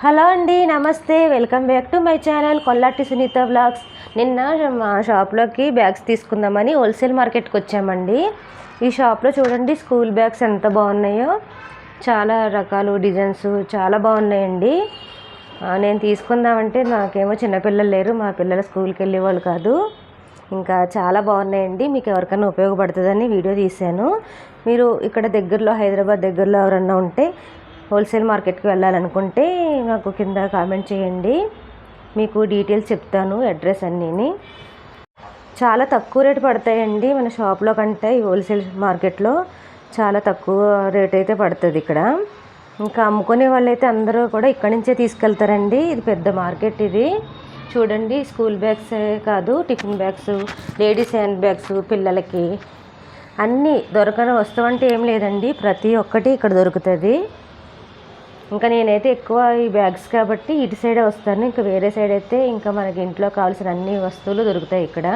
Hello అండి నమస్తే. Welcome back to my channel Kollati Sunitha vlogs. నిన్న మా షాప్లోకి బ్యాగ్స్ తీసుకుందామని హోల్సేల్ మార్కెట్కి వచ్చామండి. ఈ షాప్లో చూడండి స్కూల్ బ్యాగ్స్ ఎంత బాగున్నాయో. చాలా రకాలు డిజైన్స్ చాలా బాగున్నాయండి. నేను తీసుకుందామంటే నాకేమో చిన్నపిల్లలు లేరు. మా పిల్లలు స్కూల్కి వెళ్ళేవాళ్ళు కాదు. ఇంకా చాలా బాగున్నాయండి. మీకు ఎవరికైనా ఉపయోగపడుతుందని వీడియో తీశాను. మీరు ఇక్కడ దగ్గరలో హైదరాబాద్ దగ్గరలో ఎవరన్నా ఉంటే హోల్సేల్ మార్కెట్కి వెళ్ళాలనుకుంటే నాకు కింద కామెంట్ చేయండి. మీకు డీటెయిల్స్ చెప్తాను అడ్రస్ అన్నీని. చాలా తక్కువ రేటు పడతాయండి మన షాప్లో కంటే ఈ హోల్సేల్ మార్కెట్లో. చాలా తక్కువ రేట్ అయితే పడుతుంది ఇక్కడ. ఇంకా అమ్ముకునే వాళ్ళైతే అందరూ కూడా ఇక్కడి నుంచే తీసుకెళ్తారండి. ఇది పెద్ద మార్కెట్ ఇది. చూడండి స్కూల్ బ్యాగ్స్ కాదు tiffin bags ladies hand bags పిల్లలకి. అన్నీ దొరకని వస్తువు అంటే ఏం లేదండి. ప్రతి ఒక్కటి ఇక్కడ దొరుకుతుంది. ఇంకా నేనైతే ఎక్కువ ఈ బ్యాగ్స్ కాబట్టి ఇటు సైడే వస్తాను ఇంకా వేరే సైడ్ అయితే ఇంకా మనకి ఇంట్లో కావాల్సిన అన్ని వస్తువులు దొరుకుతాయి ఇక్కడ.